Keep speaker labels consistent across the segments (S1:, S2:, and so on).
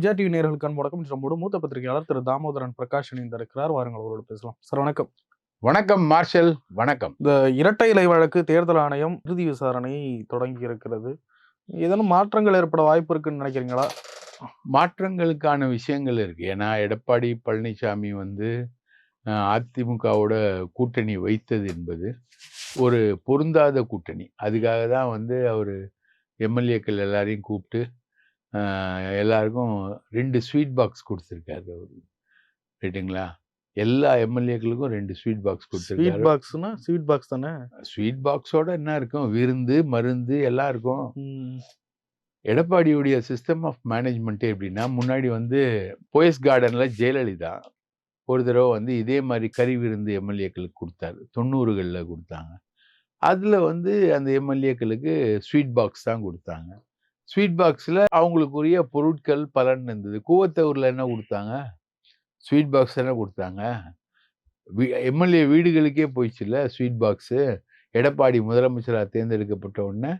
S1: Vijaya TV நேர்களுக்கான முடக்கம் நம்மோட மூத்த பத்திரிகையாளர் திரு தாமோதரன் பிரகாஷ் இணைந்திருக்கிறார். வாருங்கள் அவரோடு பேசலாம். சார் வணக்கம்.
S2: வணக்கம் மார்ஷல். வணக்கம்.
S1: இந்த இரட்டை இலை வழக்கு தேர்தல் ஆணையம் இறுதி விசாரணை தொடங்கி இருக்கிறது. ஏதேனும் மாற்றங்கள் ஏற்பட வாய்ப்பு இருக்குன்னு நினைக்கிறீங்களா?
S2: மாற்றங்களுக்கான விஷயங்கள் இருக்கு. ஏன்னா எடப்பாடி பழனிசாமி வந்து அதிமுகவோட கூட்டணி வைத்தது என்பது ஒரு பொருந்தாத கூட்டணி. அதுக்காக தான் வந்து அவர் எம்எல்ஏக்கள் எல்லாரையும் கூப்பிட்டு எல்லாருக்கும் ரெண்டு ஸ்வீட் பாக்ஸ் கொடுத்துருக்காரு அவர். ரைட்டுங்களா எல்லா எம்எல்ஏக்களுக்கும் ரெண்டு ஸ்வீட் பாக்ஸ்
S1: ஸ்வீட்
S2: கொடுத்துருக்காரு.
S1: பாக்ஸ்னா ஸ்வீட் பாக்ஸ் தானே?
S2: ஸ்வீட் பாக்ஸோட என்ன இருக்கும்? விருந்து மருந்து எல்லாம் இருக்கும் எடப்பாடியுடைய சிஸ்டம் ஆஃப் மேனேஜ்மெண்ட்டே எப்படின்னா முன்னாடி வந்து போயஸ் கார்டன்ல ஜெயலலிதா ஒரு தடவை வந்து இதே மாதிரி கறி விருந்து எம்எல்ஏக்களுக்கு கொடுத்தாரு. தொண்ணூறுகளில் கொடுத்தாங்க. அதில் வந்து அந்த எம்எல்ஏக்களுக்கு ஸ்வீட் பாக்ஸ் தான் கொடுத்தாங்க. ஸ்வீட் பாக்ஸில் அவங்களுக்குரிய பொருட்கள் பலன் இருந்தது. கூவத்தூரில் என்ன கொடுத்தாங்க? ஸ்வீட் பாக்ஸ் என்ன கொடுத்தாங்க. எம்எல்ஏ வீடுகளுக்கே போயிடுச்சுல்ல ஸ்வீட் பாக்ஸு. எடப்பாடி முதலமைச்சராக தேர்ந்தெடுக்கப்பட்ட உடனே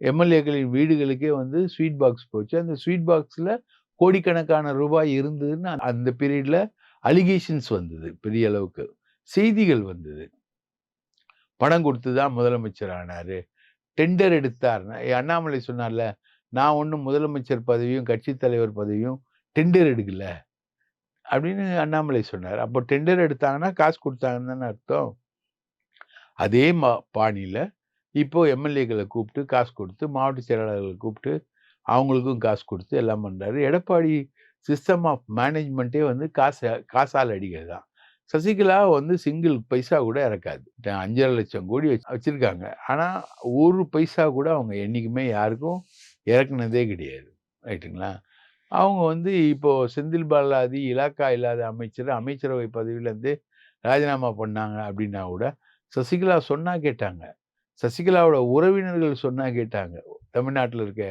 S2: எம்எல்ஏக்களின் வீடுகளுக்கே வந்து ஸ்வீட் பாக்ஸ் போச்சு. அந்த ஸ்வீட் பாக்ஸில் கோடிக்கணக்கான ரூபாய் இருந்ததுன்னு அந்த பீரியடில் அலிகேஷன்ஸ் வந்தது பெரிய அளவுக்கு. செய்திகள் வந்தது. பணம் கொடுத்து தான் முதலமைச்சர் ஆனார். டெண்டர் எடுத்தார் அண்ணாமலை சொன்னார்ல நான் ஒன்றும் முதலமைச்சர் பதவியும் கட்சித் தலைவர் பதவியும் டெண்டர் எடுக்கல. அப்படின்னு அண்ணாமலை சொன்னார். அப்போ டெண்டர் எடுத்தாங்கன்னா காசு கொடுத்தாங்கன்னு தானே அர்த்தம். அதே மா பாணியில் இப்போ எம்எல்ஏக்களை கூப்பிட்டு காசு கொடுத்து மாவட்ட செயலாளர்களை கூப்பிட்டு அவங்களுக்கும் காசு கொடுத்து எல்லாம் பண்ணுறாரு எடப்பாடி சிஸ்டம் ஆஃப் மேனேஜ்மெண்ட்டே வந்து காசை காசால் அடிக்கிறது தான். சசிகலா வந்து சிங்கிள் பைசா கூட இறக்காது. ட- அஞ்சரை லட்சம் கோடி வச்சு வச்சுருக்காங்க. ஆனால் ஒரு பைசா கூட அவங்க என்றைக்குமே யாருக்கும் இறக்குனதே கிடையாது. ரைட்டுங்களா? அவங்க வந்து இப்போது செந்தில் பாலாஜி இலாக்கா இல்லாத அமைச்சர் அமைச்சரவை பதவியிலேருந்து ராஜினாமா பண்ணாங்க அப்படின்னா கூட சசிகலா சொன்னால் கேட்டாங்க. சசிகலாவோட உறவினர்கள் சொன்னால் கேட்டாங்க. தமிழ்நாட்டில் இருக்க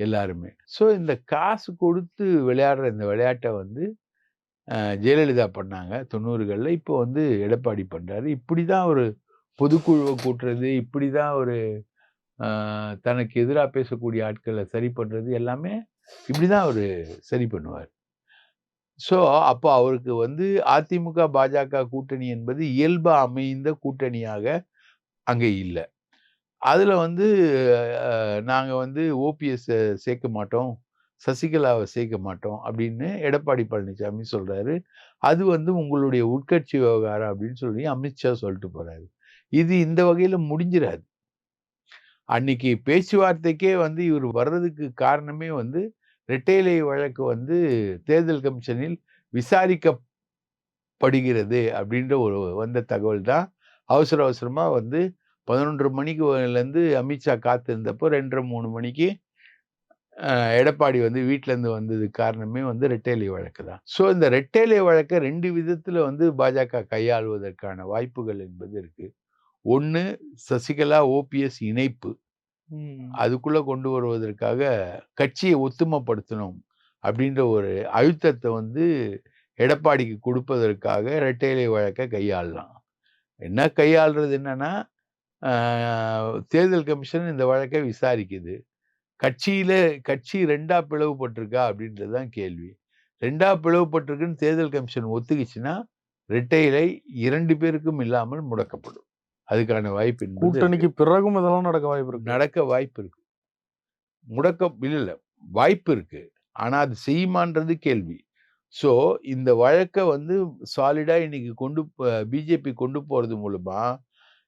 S2: எல்லாருமே. ஸோ இந்த காசு கொடுத்து விளையாடுற இந்த விளையாட்டை வந்து ஜெயலலிதா பண்ணாங்க. தொண்ணூறுகளில் இப்போ வந்து எடப்பாடி பண்ணுறாரு இப்படி தான் ஒரு பொதுக்குழுவை கூட்டுறது. இப்படி தான் ஒரு தனக்கு எதிராக பேசக்கூடிய ஆட்களை சரி பண்ணுறது எல்லாமே இப்படி தான் அவர் சரி பண்ணுவார். ஸோ அப்போ அவருக்கு வந்து அதிமுக பாஜக கூட்டணி என்பது இயல்பாக அமைந்த கூட்டணியாக அங்கே இல்லை. அதில் வந்து நாங்கள் வந்து ஓபிஎஸ்ஸை சேர்க்க மாட்டோம் சசிகலாவை சேர்க்க மாட்டோம் அப்படின்னு எடப்பாடி பழனிசாமி சொல்கிறாரு அது வந்து உங்களுடைய உட்கட்சி விவகாரம் அப்படின்னு சொல்லி அமித்ஷா சொல்லிட்டு போகிறாரு இது இந்த வகையில் முடிஞ்சிடாது அன்னைக்கு பேச்சுவார்த்தைக்கே வந்து இவர் வர்றதுக்கு காரணமே வந்து ரெட்டைலை வழக்கு வந்து தேர்தல் கமிஷனில் விசாரிக்கப்படுகிறது அப்படின்ற ஒரு வந்த தகவல் தான். அவசர அவசரமாக வந்து பதினொன்று மணிக்குலேருந்து அமித்ஷா காத்திருந்தப்போ ரெண்டரை மூணு மணிக்கு எடப்பாடி வந்து வீட்டிலேருந்து வந்தது காரணமே வந்து ரெட்டேலை வழக்கு தான். ஸோ இந்த ரெட்டேலை வழக்கை ரெண்டு விதத்தில் வந்து பாஜக கையாளுவதற்கான வாய்ப்புகள் என்பது இருக்குது ஒன்று சசிகலா ஓபிஎஸ் இணைப்பு. அதுக்குள்ள கொண்டு வருவதற்காக கட்சியை ஒத்துமைப்படுத்தணும் அப்படின்ற ஒரு அழுத்தத்தை வந்து எடப்பாடிக்கு கொடுப்பதற்காக இரட்டையிலை வழக்கை கையாளலாம் என்ன கையாளுறது என்னன்னா தேர்தல் கமிஷன் இந்த வழக்கை விசாரிக்குது. கட்சியில கட்சி ரெண்டா பிளவுபட்டிருக்கா அப்படின்றது தான் கேள்வி. ரெண்டா பிளவுபட்டிருக்குன்னு தேர்தல் கமிஷன் ஒத்துக்குச்சுன்னா இரட்டையிலை இரண்டு பேருக்கும் இல்லாமல் முடக்கப்படும். அதுக்கான வாய்ப்பு.
S1: கூட்டணிக்கு பிறகும் இதெல்லாம் நடக்க வாய்ப்பு இருக்கு.
S2: நடக்க வாய்ப்பு இருக்கு. முடக்க இல்ல வாய்ப்பு இருக்கு. ஆனா அது செய்யுமான்றது கேள்வி. ஸோ இந்த வழக்கை வந்து சாலிடா இன்னைக்கு கொண்டு பிஜேபி கொண்டு போறது மூலமா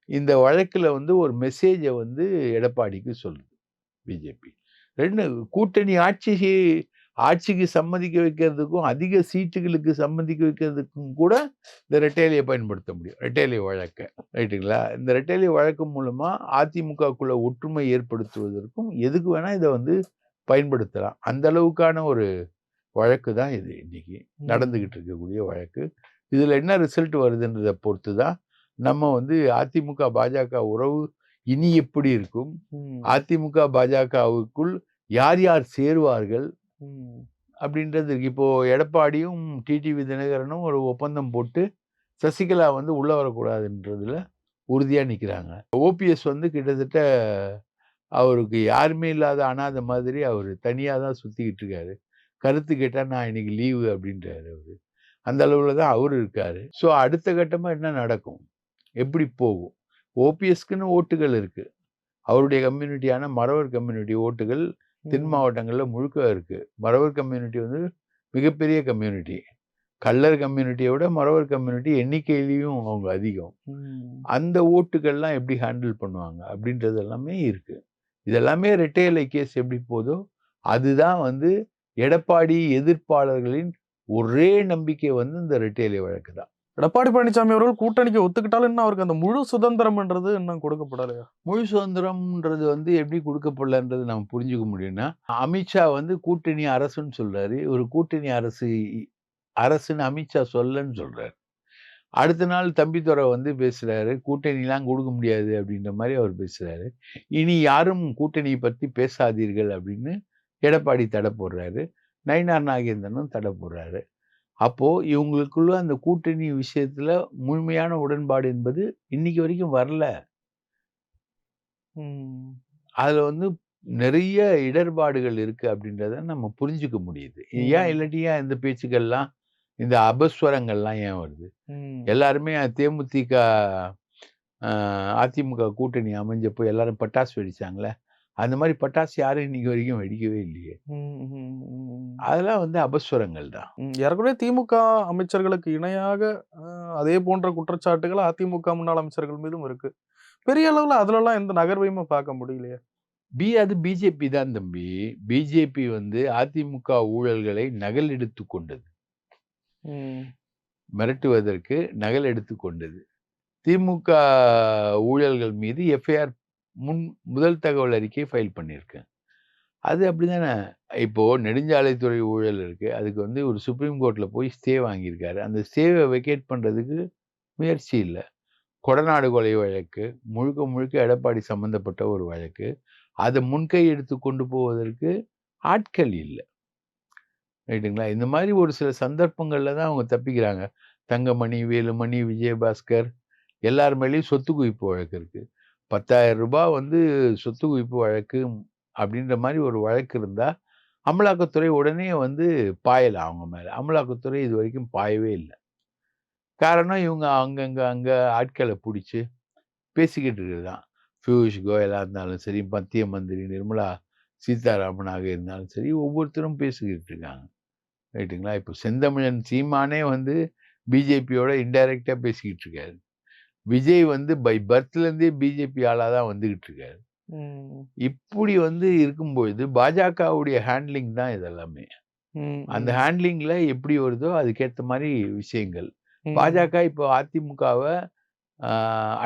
S2: இந்த வழக்குல வந்து ஒரு மெசேஜை வந்து எடப்பாடிக்கு சொல்லுது பிஜேபி. ரெண்டு கூட்டணி ஆட்சி ஆட்சிக்கு சம்மதிக்க வைக்கிறதுக்கும் அதிக சீட்டுகளுக்கு சம்மதிக்க வைக்கிறதுக்கும் கூட இந்த ரெட்டையிலையை பயன்படுத்த முடியும். ரெட்டையிலை வழக்கை ரைட்டுங்களா? இந்த ரெட்டையிலை வழக்கு மூலமா அதிமுகக்குள்ள ஒற்றுமை ஏற்படுத்துவதற்கும் எதுக்கு வேணா இதை வந்து பயன்படுத்தலாம். அந்த அளவுக்கான ஒரு வழக்கு தான் இது இன்னைக்கு. நடந்துகிட்டு இருக்கக்கூடிய வழக்கு. இதுல என்ன ரிசல்ட் வருதுன்றதை பொறுத்து தான் நம்ம வந்து அதிமுக பாஜக உறவு இனி எப்படி இருக்கும்? அதிமுக பாஜகவுக்குள் யார் யார் சேருவார்கள்? அப்படின்றது இருக்கு. இப்போ எடப்பாடியும் டிடிவி தினகரனும் ஒரு ஒப்பந்தம் போட்டு சசிகலா வந்து உள்ளே வரக்கூடாதுன்றதுல உறுதியாக நிற்கிறாங்க ஓபிஎஸ் வந்து கிட்டத்தட்ட அவருக்கு யாருமே இல்லாத அனாதை மாதிரி அவர் தனியாக தான் சுற்றிக்கிட்டு இருக்காரு. கருத்து கேட்டால் நான் இன்னைக்கு லீவு அப்படின்றாரு அவர். அந்த அளவில் தான் அவர் இருக்கார். ஸோ அடுத்த கட்டமாக என்ன நடக்கும்? எப்படி போகும்? ஓபிஎஸ்க்குன்னு ஓட்டுகள் இருக்குது அவருடைய கம்யூனிட்டியான மறவர் கம்யூனிட்டி ஓட்டுகள் தென். மாவட்டங்கள்ல முழுக்க இருக்கு. மறவர் கம்யூனிட்டி வந்து மிகப்பெரிய கம்யூனிட்டி. கள்ளர் கம்யூனிட்டிய விட மறவர் கம்யூனிட்டி எண்ணிக்கையிலயும் அவங்க அதிகம். அந்த ஓட்டுகள்லாம் எப்படி ஹேண்டில் பண்ணுவாங்க? அப்படின்றது எல்லாமே இருக்கு. இதெல்லாமே இரட்டை இலை கேஸ் எப்படி போதோ, அதுதான் வந்து எடப்பாடி எதிர்ப்பாளர்களின் ஒரே நம்பிக்கை வந்து இந்த இரட்டை இலை வழக்கு தான்.
S1: எடப்பாடி பழனிசாமி அவர்கள் கூட்டணிக்கு ஒத்துக்கிட்டாலும் இன்னும் அவருக்கு அந்த முழு சுதந்திரம்ன்றது இன்னும் கொடுக்கப்படலையா?
S2: முழு சுதந்திரம்ன்றது வந்து எப்படி கொடுக்கப்படலன்றது நம்ம புரிஞ்சுக்க முடியும்னா, அமித்ஷா வந்து கூட்டணி அரசுன்னு சொல்றாரு. ஒரு கூட்டணி அரசு அரசுன்னு அமித்ஷா சொல்லன்னு சொல்றாரு. அடுத்த நாள் தம்பித்துறை வந்து பேசுறாரு. கூட்டணிலாம் கொடுக்க முடியாது அப்படின்ற மாதிரி அவர் பேசுறாரு. இனி யாரும் கூட்டணியை பத்தி பேசாதீர்கள் அப்படின்னு எடப்பாடி தடை போடுறாரு. நயினார் நாகேந்திரனும் தடை போடுறாரு. அப்போ இவங்களுக்குள்ள அந்த கூட்டணி விஷயத்துல முழுமையான உடன்பாடு என்பது இன்னைக்கு வரைக்கும் வரல. அதுல வந்து நெறைய இடர்பாடுகள் இருக்கு அப்படின்றத நம்ம புரிஞ்சுக்க முடியுது. ஏன். இல்லாட்டி ஏன் இந்த பேச்சுக்கள்லாம், இந்த அபஸ்வரங்கள்லாம் ஏன் வருது? எல்லாருமே தேமுதிக அதிமுக கூட்டணி அமைஞ்சப்போ எல்லாரும் பட்டாசு வெடிச்சாங்கல்ல. அந்த மாதிரி பட்டாசு யாரும் இன்னைக்கு வரைக்கும் வெடிக்கவே இல்லையே. அதெல்லாம் வந்து அபஸ்வரங்கள் தான்.
S1: ஏற்கனவே திமுக அமைச்சர்களுக்கு இணையாக அதே போன்ற குற்றச்சாட்டுகள் அதிமுக முன்னாள் அமைச்சர்கள் மீதும் இருக்கு. பெரிய அளவில் அதுலலாம் எந்த நகர்வையுமே பார்க்க முடியலையே.
S2: பி அது பிஜேபி தான் தம்பி. பிஜேபி வந்து அதிமுக ஊழல்களை நகல் எடுத்து கொண்டது. மிரட்டுவதற்கு நகல் எடுத்து கொண்டது. திமுக ஊழல்கள் மீது எஃப்ஐஆர் முன் முதல் தகவல் அறிக்கையை ஃபைல் பண்ணியிருக்கேன் அது அப்படி தானே இப்போது நெடுஞ்சாலைத்துறை ஊழல் இருக்குது அதுக்கு வந்து ஒரு சுப்ரீம் கோர்ட்டில் போய் ஸ்டே வாங்கியிருக்காரு. அந்த ஸ்டேவை வெகேட் பண்ணுறதுக்கு முயற்சி இல்லை கொடநாடு கொலை வழக்கு முழுக்க முழுக்க எடப்பாடி சம்மந்தப்பட்ட ஒரு வழக்கு. அதை முன்கை எடுத்து கொண்டு போவதற்கு ஆட்கள் இல்லை ரைட்டுங்களா? இந்த மாதிரி ஒரு சில சந்தர்ப்பங்களில் தான் அவங்க தப்பிக்கிறாங்க. தங்கமணி, வேலுமணி, விஜயபாஸ்கர் எல்லார் மேலேயும் சொத்து குவிப்பு வழக்கு இருக்குது பத்தாயிரம் ரூபாய் வந்து சொத்து குவிப்பு வழக்கு அப்படின்ற மாதிரி ஒரு வழக்கு இருந்தால் அமலாக்கத்துறை உடனே வந்து பாயலை அவங்க மேலே அமலாக்கத்துறை இது வரைக்கும் பாயவே இல்லை காரணம் இவங்க அங்கங்கே அங்கே ஆட்களை பிடிச்சி பேசிக்கிட்டு இருக்கிறது தான். பியூஷ் கோயலாக இருந்தாலும் சரி, மத்திய மந்திரி நிர்மலா சீதாராமனாக இருந்தாலும் சரி, ஒவ்வொருத்தரும் பேசிக்கிட்டு இருக்காங்க. ரைட்டுங்களா? இப்போ செந்தமிழன் சீமானே வந்து பிஜேபியோட இன்டைரக்டாக பேசிக்கிட்டு இருக்காரு. விஜய் வந்து பை பர்த்ல இருந்தே பிஜேபி ஆளா தான் வந்துகிட்டு இருக்காரு. இப்படி வந்து இருக்கும்பொழுது பாஜகவுடைய ஹேண்ட்லிங் தான் இதெல்லாமே. அந்த
S1: ம்.
S2: ஹேண்ட்லிங்ல எப்படி வருதோ அதுக்கேத்த மாரி விஷயங்கள். பாஜக இப்போ அதிமுகவ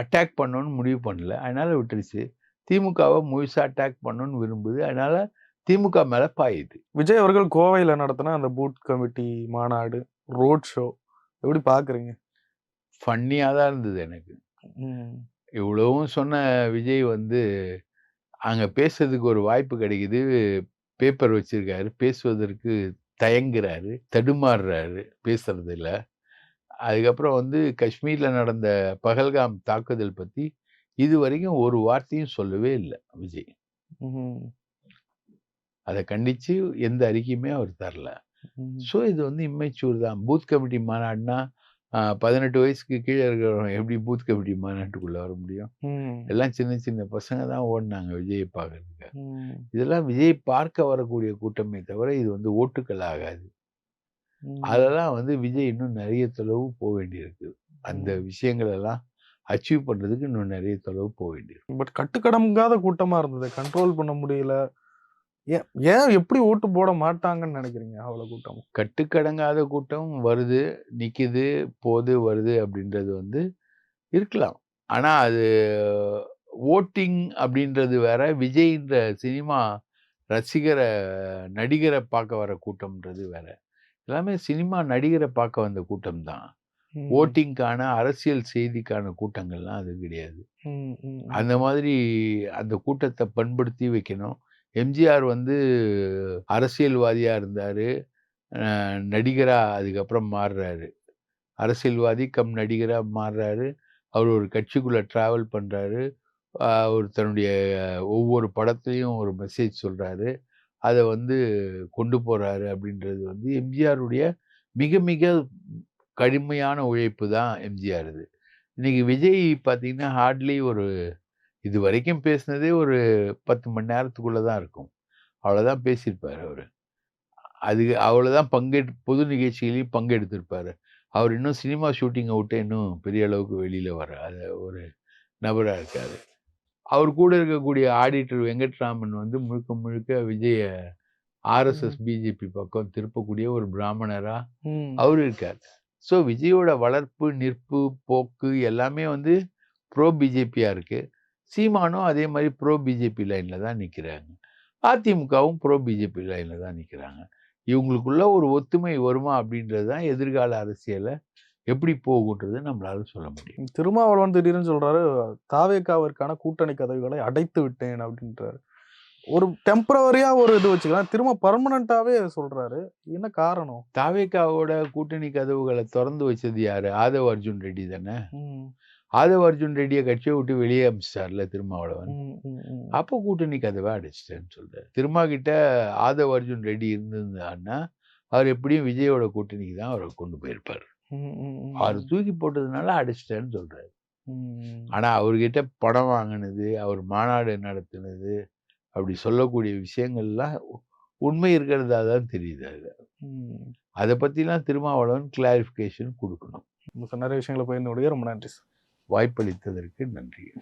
S2: அட்டாக் பண்ணணும்னு முடிவு பண்ணல. அதனால விட்டுருச்சு. திமுகவ முழுசா அட்டாக் பண்ணணும்னு விரும்புது. அதனால திமுக மேல பாயுது.
S1: விஜய் அவர்கள் கோவையில நடத்தின அந்த பூத் கமிட்டி மாநாடு, ரோட் ஷோ எப்படி பார்க்குறீங்க?
S2: ஃபன்னியா தான் இருந்தது எனக்கு. இவ்வளவும் சொன்ன விஜய் வந்து அங்க பேசுறதுக்கு ஒரு வாய்ப்பு கிடைக்குது. பேப்பர் வச்சிருக்காரு. பேசுவதற்கு தயங்குறாரு. தடுமாறுறாரு பேசுறதுல. அதுக்கப்புறம் வந்து காஷ்மீர்ல நடந்த பகல்காம் தாக்குதல் பத்தி இதுவரைக்கும் ஒரு வார்த்தையும் சொல்லவே இல்ல விஜய். அத கண்டிச்சு எந்த அறிக்கையுமே அவர் தரல. ஸோ இது வந்து இம்மெச்சூர் தான். பூத் கமிட்டி மாநாடுனா, 18 வயசுக்கு கீழ இருக்கிறவன் எப்படி பூத் கமிட்டி மாநாட்டுக்குள்ள வர முடியும்? எல்லாம் சின்ன சின்ன பசங்க தான் ஓடுனாங்க விஜய பார்க்கறதுக்கு. இதெல்லாம் விஜய் பார்க்க வரக்கூடிய கூட்டமே தவிர, இது வந்து ஓட்டுக்கள் ஆகாது. அதெல்லாம் வந்து விஜய் இன்னும் நெறைய தொலைவு போ வேண்டியிருக்கு. அந்த. விஷயங்கள் எல்லாம் அச்சீவ் பண்றதுக்கு இன்னும் நெறைய தொலைவு போ வேண்டியிருக்கு.
S1: பட் கட்டுக்கடங்காத கூட்டமா இருந்தது. கண்ட்ரோல் பண்ண முடியல. ஏன் ஏன் எப்படி ஓட்டு போட மாட்டாங்கன்னு நெனைக்கிறீங்க? அவ்வளோ கூட்டம்.
S2: கட்டுக்கடங்காத கூட்டம் வருது, நிக்குது, போது, வருது அப்படின்றது வந்து இருக்கலாம். ஆனா அது வோட்டிங் அப்படின்றது வேற. விஜய்ன்ற சினிமா ரசிகர நடிகர பார்க்க வர கூட்டம்ன்றது வேற. எல்லாமே சினிமா நடிகர பார்க்க வந்த கூட்டம் தான்.
S1: ம்.
S2: வோட்டிங்க்கான அரசியல் செய்திக்கான கூட்டங்கள்லாம் அது கிடையாது. அந்த மாதிரி அந்த கூட்டத்த பண்படுத்தி வைக்கணும். எம்ஜிஆர் வந்து அரசியல்வாதியாக இருந்தார் நடிகராக அதுக்கப்புறம் மாறுறாரு. அரசியல்வாதி கம் நடிகராக மாறுறாரு. அவர் ஒரு கட்சிக்குள்ளே ட்ராவல் பண்ணுறாரு அவர் தன்னுடைய ஒவ்வொரு படத்துலையும் ஒரு மெசேஜ் சொல்கிறாரு அதை வந்து கொண்டு போகிறாரு அப்படின்றது வந்து எம்ஜிஆருடைய மிக மிக கடுமையான உழைப்பு தான் எம்ஜிஆர் இது இன்றைக்கி விஜய் பார்த்தீங்கன்னா ஹார்ட்லி ஒரு இது வரைக்கும் பேசினதே ஒரு பத்து மணி நேரத்துக்குள்ள தான் இருக்கும். அவ்வளோதான் பேசியிருப்பார் அவர். அது அவ்வளோதான் பங்கெடு பொது நிகழ்ச்சிகளையும் பங்கெடுத்திருப்பார். அவர் இன்னும் சினிமா ஷூட்டிங்கை விட்டு இன்னும் பெரிய அளவுக்கு வெளியில் வர அது ஒரு நபராக இருக்காரு. அவர் கூட இருக்கக்கூடிய ஆடிட்டர் வெங்கட்ராமன் வந்து முழுக்க முழுக்க விஜய ஆர்எஸ்எஸ் பிஜேபி பக்கம் திருப்பக்கூடிய ஒரு பிராமணரா
S1: ம்.
S2: அவர் இருக்கார். ஸோ விஜயோட வளர்ப்பு நிற்பு போக்கு எல்லாமே வந்து ப்ரோ பிஜேபியா இருக்கு. சீமானும் அதே மாதிரி ப்ரோ பிஜேபி லைன்ல தான் நிற்கிறாங்க அதிமுகவும் ப்ரோ பிஜேபி லைன்ல தான் நிற்கிறாங்க இவங்களுக்குள்ள ஒரு ஒத்துமை வருமா அப்படின்றது தான் எதிர்கால அரசியலை எப்படி போகுன்றது நம்மளால சொல்ல முடியும்.
S1: திருமாவளவன் திடீர்னு சொல்றாரு தாவேக்காவிற்கான கூட்டணி கதவுகளை அடைத்து விட்டேன் அப்படின்றாரு. ஒரு டெம்பரவரியா ஒரு இது வச்சுக்கலாம். திரும்ப பர்மனண்டாவே சொல்றாரு. என்ன காரணம்?
S2: தாவேக்காவோட கூட்டணி கதவுகளை திறந்து வச்சது யாரு? ஆதவ் அர்ஜுன் ரெட்டி தானே? ஆதவ் அர்ஜுன் ரெட்டியை கட்சியை விட்டு வெளியே அமிச்சிட்டார்ல திருமாவளவன். அப்போ கூட்டணி கதவை அடிச்சிட்டேன்னு சொல்றாரு. திருமா கிட்ட ஆதவ் அர்ஜுன் ரெட்டி இருந்திருந்தாருன்னா அவர் எப்படியும் விஜயோட கூட்டணிக்கு தான் அவரை கொண்டு போயிருப்பார். அவர் தூக்கி போட்டதுனால அடிச்சிட்டேன்னு சொல்றாரு.
S1: ம்,
S2: ஆனா அவர்கிட்ட பணம் வாங்கினது அவர் மாநாடு நடத்தினது அப்படி சொல்லக்கூடிய விஷயங்கள்லாம் உண்மை இருக்கிறதா தான் தெரியுது அது. அதை பத்திலாம் திருமாவளவன் கிளாரிஃபிகேஷன் கொடுக்கணும்.
S1: நிறைய விஷயங்களை பகிர்ந்து ரொம்ப நன்றி சார்.
S2: வாய்ப்பளித்ததற்கு நன்றி.